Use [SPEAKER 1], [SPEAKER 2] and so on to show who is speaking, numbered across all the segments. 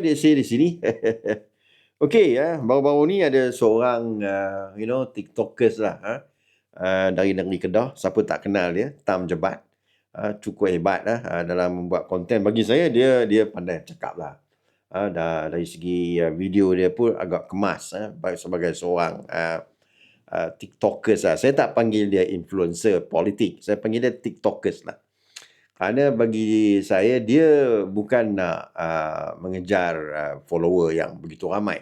[SPEAKER 1] Dia say di sini. Okey ya, baru-baru ni ada seorang uh, you know TikTokers lah ha? uh, dari negeri Kedah. Siapa tak kenal dia, Tam Jebat. Uh, cukup hebat lah uh, dalam membuat konten. Bagi saya dia dia pandai cakap lah. Uh, dah, dari segi uh, video dia pun agak kemas uh, sebagai seorang uh, uh, TikTokers lah. Saya tak panggil dia influencer politik. Saya panggil dia TikTokers lah. Kerana bagi saya dia bukan nak uh, mengejar uh, follower yang begitu ramai.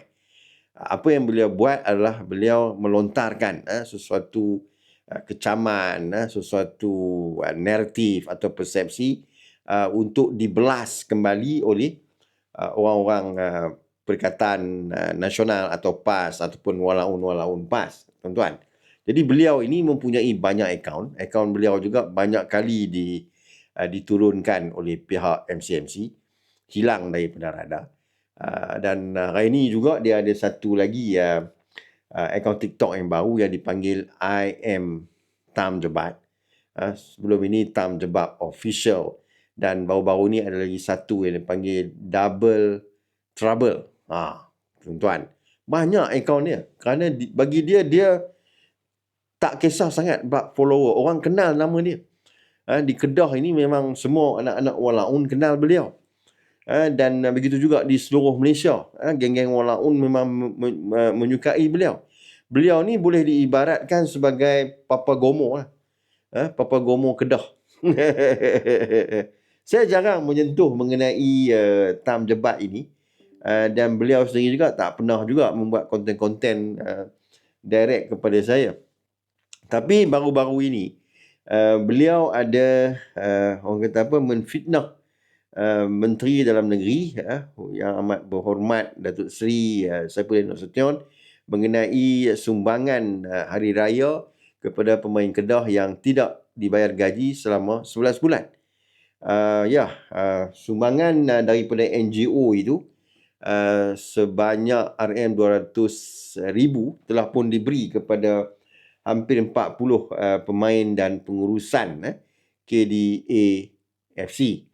[SPEAKER 1] Apa yang beliau buat adalah beliau melontarkan uh, sesuatu uh, kecaman, uh, sesuatu uh, naratif atau persepsi uh, untuk dibelas kembali oleh uh, orang-orang uh, Perikatan uh, Nasional atau PAS ataupun walaun-walaun PAS, tuan-tuan. Jadi beliau ini mempunyai banyak akaun. Akaun beliau juga banyak kali di uh, diturunkan oleh pihak MCMC hilang daripada radar. Uh, dan uh, hari ini juga dia ada satu lagi akaun TikTok yang baru yang dipanggil I am Tam Jebat. Sebelum ini Tam Jebat official. Dan baru-baru ni ada lagi satu yang dipanggil Double Trouble. Ha, tuan-tuan banyak akaun dia. Kerana bagi dia dia tak kisah sangat bab follower. Orang kenal nama dia Ha, di Kedah ini memang semua anak-anak walaun kenal beliau. Ha, dan uh, begitu juga di seluruh Malaysia. Ha, geng-geng walaun memang menyukai beliau. Beliau ni boleh diibaratkan sebagai Papa Gomo lah. Papa Gomo Kedah. Saya jarang menyentuh mengenai uh, Tam Jebat ini. Dan beliau sendiri juga tak pernah juga membuat konten-konten uh, direct kepada saya. Tapi baru-baru ini, uh, beliau ada uh, orang kata apa menfitnah uh, menteri dalam negeri uh, yang amat berhormat Datuk Seri uh, Saifuddin Nasution mengenai sumbangan uh, hari raya kepada pemain Kedah yang tidak dibayar gaji selama 11 bulan. Uh, ya, uh, sumbangan uh, daripada NGO itu uh, sebanyak RM200,000 telah pun diberi kepada hampir 40 uh, pemain dan pengurusan eh, KDA FC.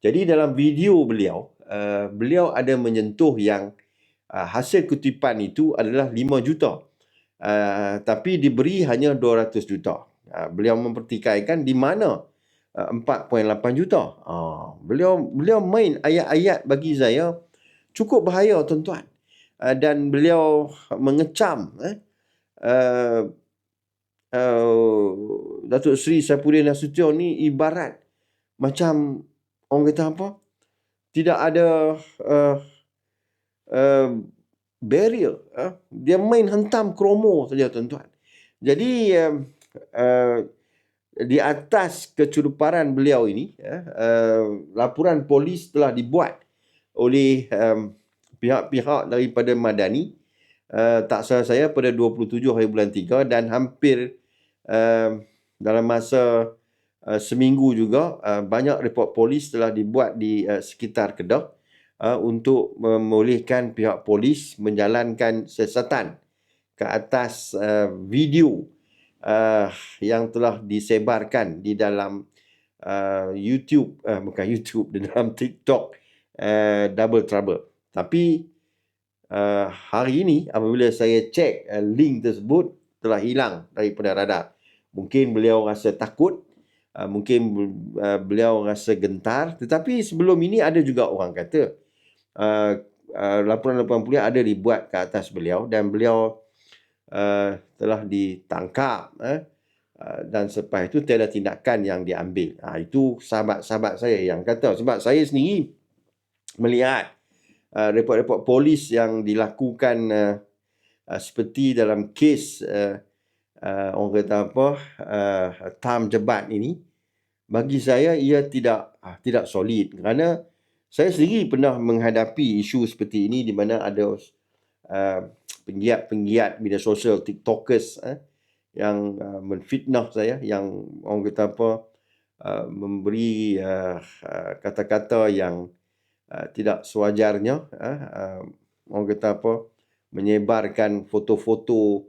[SPEAKER 1] Jadi dalam video beliau, uh, beliau ada menyentuh yang uh, hasil kutipan itu adalah 5 juta. Uh, tapi diberi hanya 200 juta. Uh, beliau mempertikaikan di mana uh, 4.8 juta. Uh, beliau beliau main ayat-ayat bagi saya cukup bahaya tuan-tuan. Uh, dan beliau mengecam eh, uh, uh, Datuk Seri Saifuddin Nasution ni ibarat macam orang kata apa? Tidak ada uh, uh, barrier. Uh. Dia main hentam kromo saja tuan-tuan. Jadi uh, uh, di atas kecuruparan beliau ini, uh, uh, laporan polis telah dibuat oleh um, pihak-pihak daripada Madani. Uh, tak salah saya pada 27 hari bulan 3 dan hampir dalam masa uh, seminggu juga uh, banyak report polis telah dibuat di uh, sekitar Kedah uh, untuk memulihkan pihak polis menjalankan siasatan ke atas uh, video uh, yang telah disebarkan di dalam uh, YouTube uh, bukan YouTube di dalam TikTok uh, Double Trouble tapi uh, hari ini apabila saya cek uh, link tersebut telah hilang daripada radar. Mungkin beliau rasa takut, uh, mungkin uh, beliau rasa gentar. Tetapi sebelum ini ada juga orang kata uh, uh, laporan-laporan polis ada dibuat ke atas beliau dan beliau uh, telah ditangkap. Eh? Uh, dan selepas itu tiada tindakan yang diambil. Itu sahabat-sahabat saya yang kata. Sebab saya sendiri melihat Uh, report-report polis yang dilakukan uh, uh, seperti dalam kes uh, uh, orang kata apa uh, tam jebat ini bagi saya ia tidak uh, tidak solid. Kerana saya sendiri pernah menghadapi isu seperti ini di mana ada uh, penggiat-penggiat media sosial tiktokers uh, yang uh, menfitnah saya yang orang kata apa uh, memberi uh, uh, kata-kata yang uh, tidak sewajarnya uh, uh, orang kata apa menyebarkan foto-foto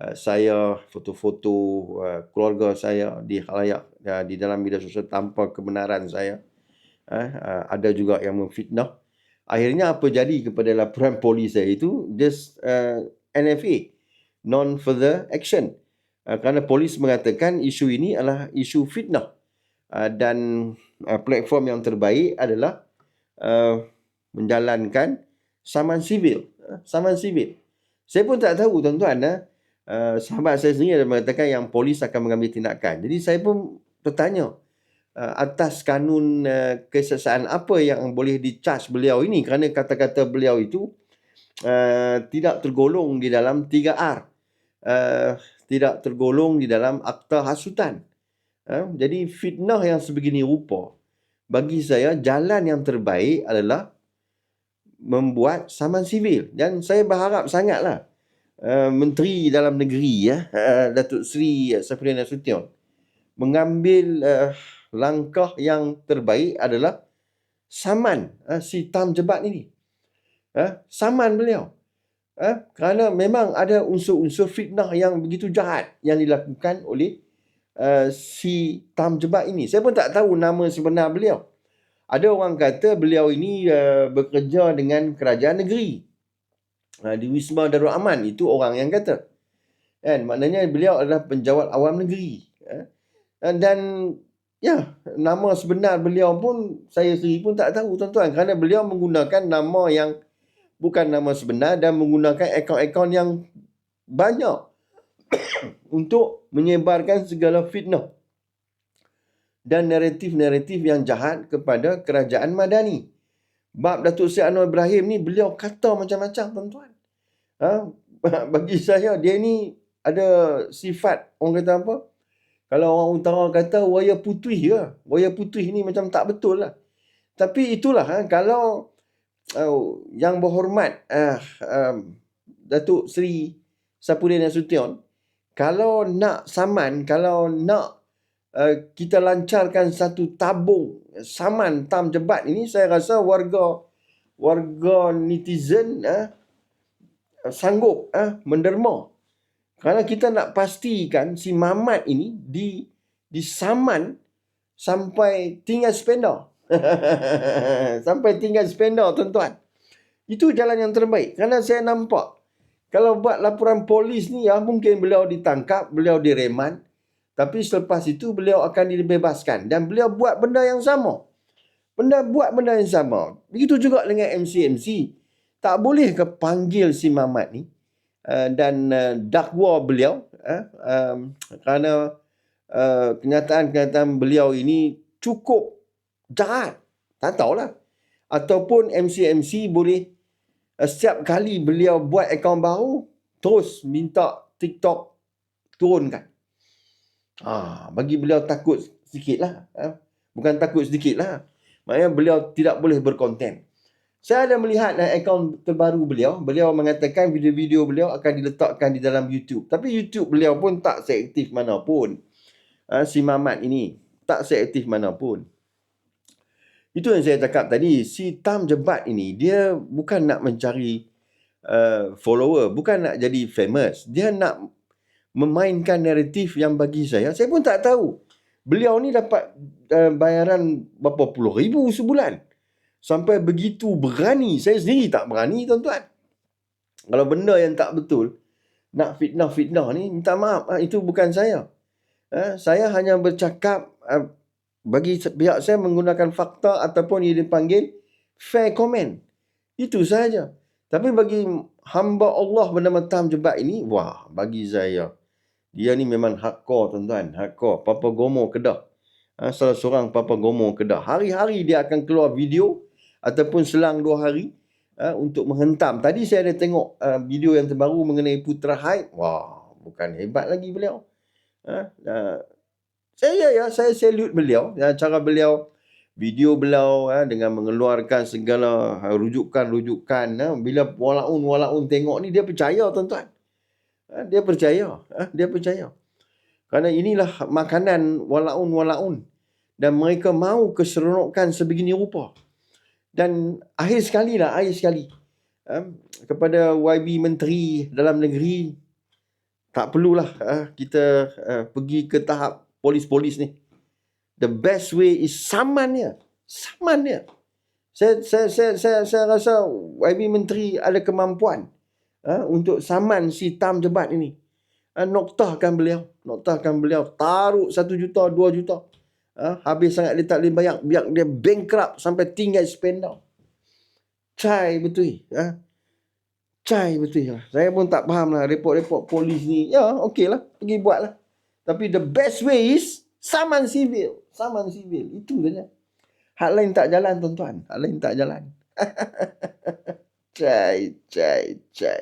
[SPEAKER 1] uh, saya foto-foto uh, keluarga saya di khalayak uh, di dalam media sosial tanpa kebenaran saya uh, uh, ada juga yang memfitnah Akhirnya apa jadi kepada laporan polis saya itu? Just uh, NFA. Non-further action. Uh, kerana polis mengatakan isu ini adalah isu fitnah. Uh, dan uh, platform yang terbaik adalah uh, menjalankan saman sivil. Uh, saman sivil. Saya pun tak tahu tuan-tuan. Uh, sahabat saya sendiri ada mengatakan yang polis akan mengambil tindakan. Jadi saya pun bertanya uh, atas kanun uh, kesesaan apa yang boleh dicas beliau ini kerana kata-kata beliau itu uh, tidak tergolong di dalam 3R. Uh, tidak tergolong di dalam akta hasutan. Uh, jadi fitnah yang sebegini rupa bagi saya jalan yang terbaik adalah membuat saman sivil dan saya berharap sangatlah uh, menteri dalam negeri ya uh, Datuk Seri Safrina Nasution mengambil uh, langkah yang terbaik adalah saman uh, si Tam Jebat ini. Uh, saman beliau. Uh, kerana memang ada unsur-unsur fitnah yang begitu jahat yang dilakukan oleh uh, si Tam Jebat ini. Saya pun tak tahu nama sebenar beliau. Ada orang kata beliau ini uh, bekerja dengan kerajaan negeri. Uh, di Wisma Darul Aman. Itu orang yang kata. Kan? Maknanya beliau adalah penjawat awam negeri. Uh, dan Ya, nama sebenar beliau pun saya sendiri pun tak tahu tuan-tuan kerana beliau menggunakan nama yang bukan nama sebenar dan menggunakan akaun-akaun yang banyak untuk menyebarkan segala fitnah dan naratif-naratif yang jahat kepada kerajaan Madani. Bab Datuk Seri Anwar Ibrahim ni beliau kata macam-macam tuan-tuan. Ha? Bagi saya dia ni ada sifat orang kata apa? Kalau orang utara kata waya putih ke, waya putih ni macam tak betul lah. Tapi itulah ha, kalau uh, yang berhormat uh, um, Datuk Seri Sapudin Nasution, kalau nak saman, kalau nak uh, kita lancarkan satu tabung saman tam jebat ini, saya rasa warga warga netizen uh, sanggup uh, menderma kerana kita nak pastikan si Mamat ini di disaman sampai tinggal spender. sampai tinggal spender tuan-tuan. Itu jalan yang terbaik. Kerana saya nampak kalau buat laporan polis ni ya mungkin beliau ditangkap, beliau direman. Tapi selepas itu beliau akan dibebaskan. Dan beliau buat benda yang sama. Benda buat benda yang sama. Begitu juga dengan MCMC. Tak boleh ke panggil si Mamat ni uh, dan uh, dakwa beliau uh, um, kerana uh, kenyataan-kenyataan beliau ini cukup jahat. Tak tahulah. Ataupun MC-MC boleh uh, setiap kali beliau buat akaun baru terus minta TikTok turunkan. Ah, bagi beliau takut sedikit lah. Uh. Bukan takut sedikit lah. Maksudnya beliau tidak boleh berkonten. Saya ada melihat uh, akaun terbaru beliau. Beliau mengatakan video-video beliau akan diletakkan di dalam YouTube. Tapi YouTube beliau pun tak seaktif mana pun. Uh, si Mamat ini. Tak seaktif mana pun. Itu yang saya cakap tadi. Si Tam Jebat ini, dia bukan nak mencari uh, follower. Bukan nak jadi famous. Dia nak memainkan naratif yang bagi saya. Saya pun tak tahu. Beliau ni dapat uh, bayaran berapa puluh ribu sebulan sampai begitu berani. Saya sendiri tak berani tuan-tuan. Kalau benda yang tak betul, nak fitnah-fitnah ni, minta maaf. Ha, itu bukan saya. Ha, saya hanya bercakap ha, bagi pihak saya menggunakan fakta ataupun yang dipanggil fair comment. Itu saja. Tapi bagi hamba Allah bernama Tam Jebat ini, wah, bagi saya, dia ni memang hardcore tuan-tuan. Hardcore. Papa Gomo Kedah. Ha, salah seorang Papa Gomo Kedah. Hari-hari dia akan keluar video ataupun selang dua hari uh, untuk menghentam. Tadi saya ada tengok uh, video yang terbaru mengenai Putra Haid. Wah, bukan hebat lagi beliau. Uh, uh, saya ya, saya salute beliau. Ya, cara beliau, video beliau uh, dengan mengeluarkan segala rujukan-rujukan. Uh, bila walaun-walaun tengok ni, dia percaya tuan-tuan. Uh, dia percaya. Uh, dia percaya. Kerana inilah makanan walaun-walaun. Dan mereka mahu keseronokan sebegini rupa. Dan akhir sekali lah, akhir sekali. Uh, kepada YB Menteri Dalam Negeri, tak perlulah kita pergi ke tahap polis-polis ni. The best way is saman dia. Saman dia. Saya saya saya saya, saya rasa YB Menteri ada kemampuan ha, untuk saman si Tam Jebat ini. Ha, noktahkan beliau. Noktahkan beliau. Taruh satu juta, dua juta. Ha, habis sangat dia tak boleh bayar. Biar dia bankrupt sampai tinggal spend down. Cai betul. Ha? Cai betul lah. Saya pun tak faham lah report-report polis ni. Ya, okey lah. Pergi buat lah. Tapi the best way is saman sivil. Saman sivil. Itu saja. Hak lain tak jalan tuan-tuan. Hak lain tak jalan. cai, cai, cai.